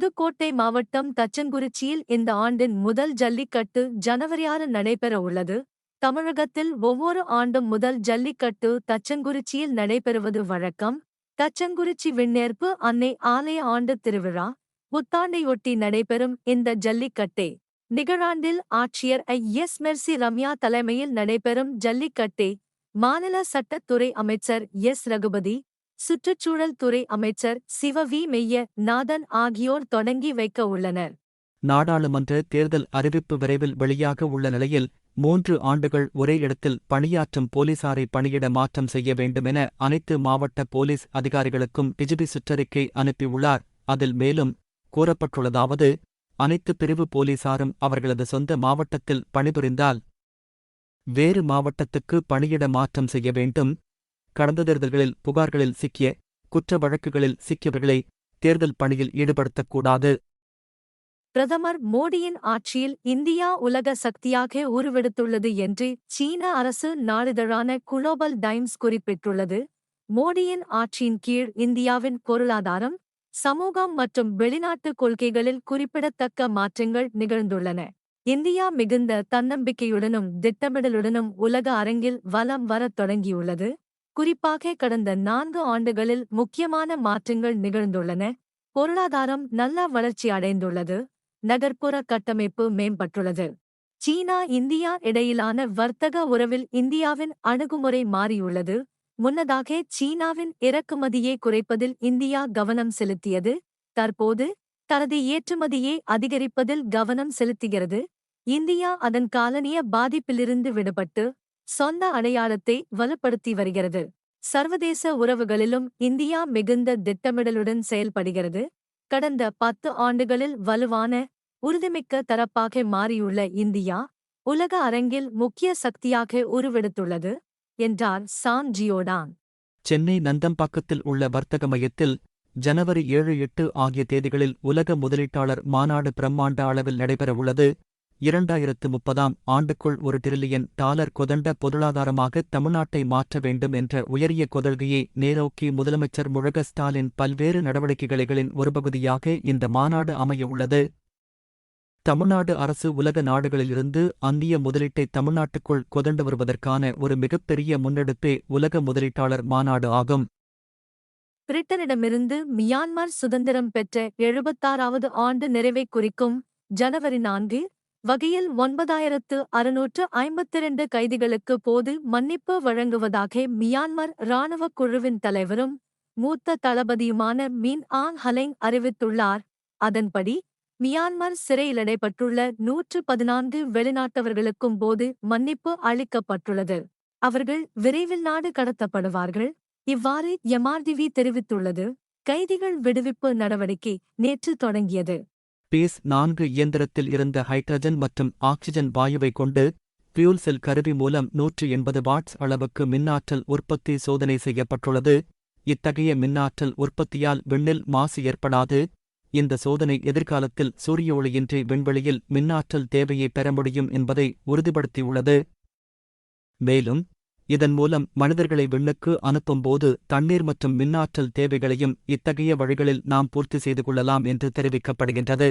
புதுக்கோட்டை மாவட்டம் தச்சங்குறிச்சியில் இந்த ஆண்டின் முதல் ஜல்லிக்கட்டு ஜனவரி ஆறு நடைபெற உள்ளது. தமிழகத்தில் ஒவ்வொரு ஆண்டும் முதல் ஜல்லிக்கட்டு தச்சங்குறிச்சியில் நடைபெறுவது வழக்கம். தச்சங்குறிச்சி விண்ணேற்பு அன்னை ஆலய ஆண்டு திருவிழா புத்தாண்டையொட்டி நடைபெறும் இந்த ஜல்லிக்கட்டே. நிகழாண்டில் ஆட்சியர் ஐ. எஸ். மெர்சி ரம்யா தலைமையில் நடைபெறும் ஜல்லிக்கட்டே மாநில சட்டத்துறை அமைச்சர் எஸ். ரகுபதி சுற்றுச்சூழல் துறை அமைச்சர் சிவ வி மெய்ய நாதன் ஆகியோர் தொடங்கி வைக்க உள்ளனர். நாடாளுமன்ற தேர்தல் அறிவிப்பு விரைவில் வெளியாக உள்ள நிலையில் மூன்று ஆண்டுகள் ஒரே இடத்தில் பணியாற்றும் போலீசாரை பணியிட மாற்றம் செய்ய வேண்டுமென அனைத்து மாவட்ட போலீஸ் அதிகாரிகளுக்கும் டிஜிபி சுற்றறிக்கை அனுப்பியுள்ளார். அதில் மேலும் கூறப்பட்டுள்ளதாவது அனைத்து பிரிவு போலீசாரும் அவர்களது சொந்த மாவட்டத்தில் பணிபுரிந்தால் வேறு மாவட்டத்துக்கு பணியிட மாற்றம் செய்ய வேண்டும். கடந்த தேர்தல்களில் புகார்களில் சிக்கிய குற்ற வழக்குகளில் சிக்கியவர்களை தேர்தல் பணியில் ஈடுபடுத்தக்கூடாது. பிரதமர் மோடியின் ஆட்சியில் இந்தியா உலக சக்தியாக உருவெடுத்துள்ளது என்று சீன அரசு நாளிதழான குளோபல் டைம்ஸ் குறிப்பிட்டுள்ளது. மோடியின் ஆட்சியின் கீழ் இந்தியாவின் பொருளாதாரம் சமூகம் மற்றும் வெளிநாட்டு கொள்கைகளில் குறிப்பிடத்தக்க மாற்றங்கள் நிகழ்ந்துள்ளன. இந்தியா மிகுந்த தன்னம்பிக்கையுடனும் திட்டமிடலுடனும் உலக அரங்கில் வலம் வரத் தொடங்கியுள்ளது. குறிப்பாக கடந்த நான்கு ஆண்டுகளில் முக்கியமான மாற்றங்கள் நிகழ்ந்துள்ளன. பொருளாதாரம் நல்ல வளர்ச்சி அடைந்துள்ளது. நகர்ப்புற கட்டமைப்பு மேம்பட்டுள்ளது. சீனா இந்தியா இடையிலான வர்த்தக உறவில் இந்தியாவின் அணுகுமுறை மாறியுள்ளது. முன்னதாக சீனாவின் இறக்குமதியை குறைப்பதில் இந்தியா கவனம் செலுத்தியது. தற்போது தனது ஏற்றுமதியை அதிகரிப்பதில் கவனம் செலுத்துகிறது. இந்தியா அதன் காலனிய பாதிப்பிலிருந்து விடுபட்டு சொந்த அடையாளத்தை வலுப்படுத்தி வருகிறது. சர்வதேச உறவுகளிலும் இந்தியா மிகுந்த திட்டமிடலுடன் செயல்படுகிறது. கடந்த பத்து ஆண்டுகளில் வலுவான உறுதிமிக்க தரப்பாக மாறியுள்ள இந்தியா உலக அரங்கில் முக்கிய சக்தியாக உருவெடுத்துள்ளது என்றார் சான் ஜியோடான். சென்னை நந்தம்பாக்கத்தில் உள்ள வர்த்தக மையத்தில் ஜனவரி ஏழு எட்டு ஆகிய தேதிகளில் உலக முதலீட்டாளர் மாநாடு பிரம்மாண்ட அளவில் நடைபெறவுள்ளது. இரண்டாயிரத்து முப்பதாம் ஆண்டுக்குள் ஒரு டிரில்லியன் டாலர் கொதண்ட பொருளாதாரமாக தமிழ்நாட்டை மாற்ற வேண்டும் என்ற உயரிய கொதல்கையை நேரோக்கி முதலமைச்சர் முழக ஸ்டாலின் பல்வேறு நடவடிக்கைகளின் ஒரு பகுதியாக இந்த மாநாடு அமைய உள்ளது தமிழ்நாடு அரசு உலக நாடுகளிலிருந்து அந்நிய முதலீட்டை தமிழ்நாட்டுக்குள் கொதண்டு வருவதற்கான ஒரு மிகப்பெரிய முன்னெடுப்பே உலக முதலீட்டாளர் மாநாடு ஆகும். பிரிட்டனிடமிருந்து மியான்மர் சுதந்திரம் பெற்ற எழுபத்தாறாவது ஆண்டு நிறைவை குறிக்கும் ஜனவரி நான்கு வகையில் ஒன்பதாயிரத்து அறுநூற்று ஐம்பத்திரண்டு கைதிகளுக்கு போது மன்னிப்பு வழங்குவதாக மியான்மர் இராணுவக் குழுவின் தலைவரும் மூத்த தளபதியுமான மீன் ஆங் ஹலெங் அறிவித்துள்ளார். அதன்படி மியான்மர் சிறையிலடைப்பட்டுள்ள நூற்று பதினான்கு வெளிநாட்டவர்களுக்கும் போது மன்னிப்பு அளிக்கப்பட்டுள்ளது. அவர்கள் விரைவில் நாடு கடத்தப்படுவார்கள். இவ்வாறு எம்ஆர்டிவி தெரிவித்துள்ளது. கைதிகள் விடுவிப்பு நடவடிக்கை நேற்று தொடங்கியது. பேஸ் நான்கு இயந்திரத்தில் இருந்த ஹைட்ரஜன் மற்றும் ஆக்சிஜன் வாயுவை கொண்டு ஃபியூல் செல் கருவி மூலம் நூற்று எண்பது வாட்ஸ் அளவுக்கு மின்னாற்றல் உற்பத்தி சோதனை செய்யப்பட்டுள்ளது. இத்தகைய மின்னாற்றல் உற்பத்தியால் விண்ணில் மாசு ஏற்படாது. இந்த சோதனை எதிர்காலத்தில் சூரிய ஒளியின்றி விண்வெளியில் மின்னாற்றல் தேவையை பெற முடியும் என்பதை உறுதிப்படுத்தியுள்ளது. மேலும் இதன் மூலம் மனிதர்களை விண்ணுக்கு அனுப்பும்போது தண்ணீர் மற்றும் மின்னாற்றல் தேவைகளையும் இத்தகைய வழிகளில் நாம் பூர்த்தி செய்து கொள்ளலாம் என்று தெரிவிக்கப்படுகின்றது.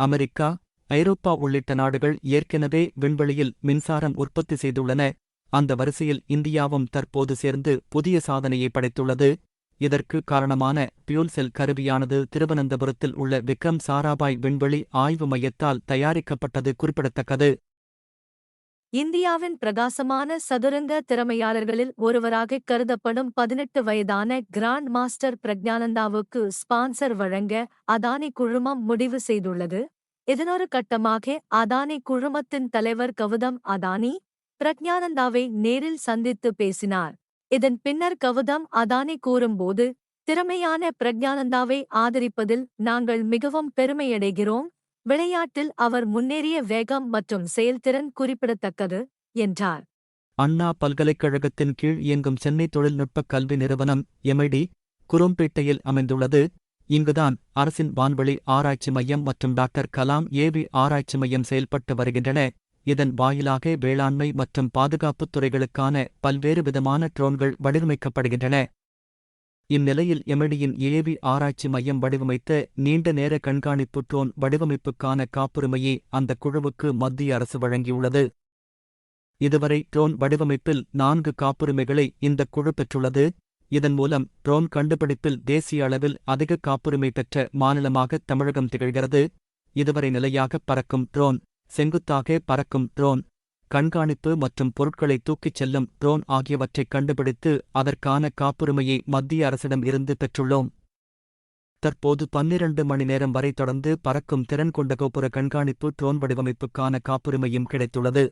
அமெரிக்கா ஐரோப்பா உள்ளிட்ட நாடுகள் ஏற்கனவே விண்வெளியில் மின்சாரம் உற்பத்தி செய்துள்ளன. அந்த வரிசையில் இந்தியாவும் தற்போது சேர்ந்து புதிய சாதனையை படைத்துள்ளது. இதற்கு காரணமான பியூல் செல் கருவியானது திருவனந்தபுரத்தில் உள்ள விக்ரம் சாராபாய் விண்வெளி ஆய்வு மையத்தால் தயாரிக்கப்பட்டது குறிப்பிடத்தக்கது. இந்தியாவின் பிரகாசமான சதுரங்க திறமையாளர்களில் ஒருவராக கருதப்படும் பதினெட்டு வயதான கிராண்ட் மாஸ்டர் பிரக்ஞானந்தாவுக்கு ஸ்பான்சர் வழங்க அதானி குழுமம் முடிவு செய்துள்ளது. இதனொரு கட்டமாக அதானி குழுமத்தின் தலைவர் கவுதம் அதானி பிரக்ஞானந்தாவை நேரில் சந்தித்து பேசினார். இதன் பின்னர் கவுதம் அதானி கூறும்போது திறமையான பிரக்ஞானந்தாவை ஆதரிப்பதில் நாங்கள் மிகவும் பெருமையடைகிறோம். விளையாட்டில் அவர் முன்னேறிய வேகம் மற்றும் செயல்திறன் குறிப்பிடத்தக்கது என்றார். அண்ணா பல்கலைக்கழகத்தின் கீழ் இயங்கும் சென்னை தொழில்நுட்ப கல்வி நிறுவனம் எம்ஐடி குரும்பேட்டையில் அமைந்துள்ளது. இங்குதான் அரசின் வான்வெளி ஆராய்ச்சி மையம் மற்றும் டாக்டர் கலாம் ஏவி ஆராய்ச்சி மையம் செயல்பட்டு வருகின்றன. இதன் வாயிலாக வேளாண்மை மற்றும் பாதுகாப்புத் துறைகளுக்கான பல்வேறு விதமான ட்ரோன்கள் வடிவமைக்கப்படுகின்றன. இந்நிலையில் எமடியின் ஏவி ஆராய்ச்சி மையம் வடிவமைத்த நீண்ட நேர கண்காணிப்பு ட்ரோன் வடிவமைப்புக்கான காப்புரிமையை அந்த குழுவுக்கு மத்திய அரசு வழங்கியுள்ளது. இதுவரை ட்ரோன் வடிவமைப்பில் நான்கு காப்புரிமைகளை இந்த குழு பெற்றுள்ளது. இதன் மூலம் ட்ரோன் கண்டுபிடிப்பில் தேசிய அளவில் அதிக காப்புரிமை பெற்ற மாநிலமாக தமிழகம் திகழ்கிறது. இதுவரை நிலையாக பறக்கும் ட்ரோன் செங்குத்தாக பறக்கும் ட்ரோன் கண்காணிப்பு மற்றும் பொருட்களை தூக்கிச் செல்லும் ட்ரோன் ஆகியவற்றைக் கண்டுபிடித்து அதற்கான காப்புரிமையை மத்திய அரசிடம் இருந்து பெற்றுள்ளோம். தற்போது பன்னிரண்டு மணி நேரம் வரை தொடர்ந்து பறக்கும் திறன் கொண்ட கோபுர கண்காணிப்பு ட்ரோன் வடிவமைப்புக்கான காப்புரிமையும் கிடைத்துள்ளது.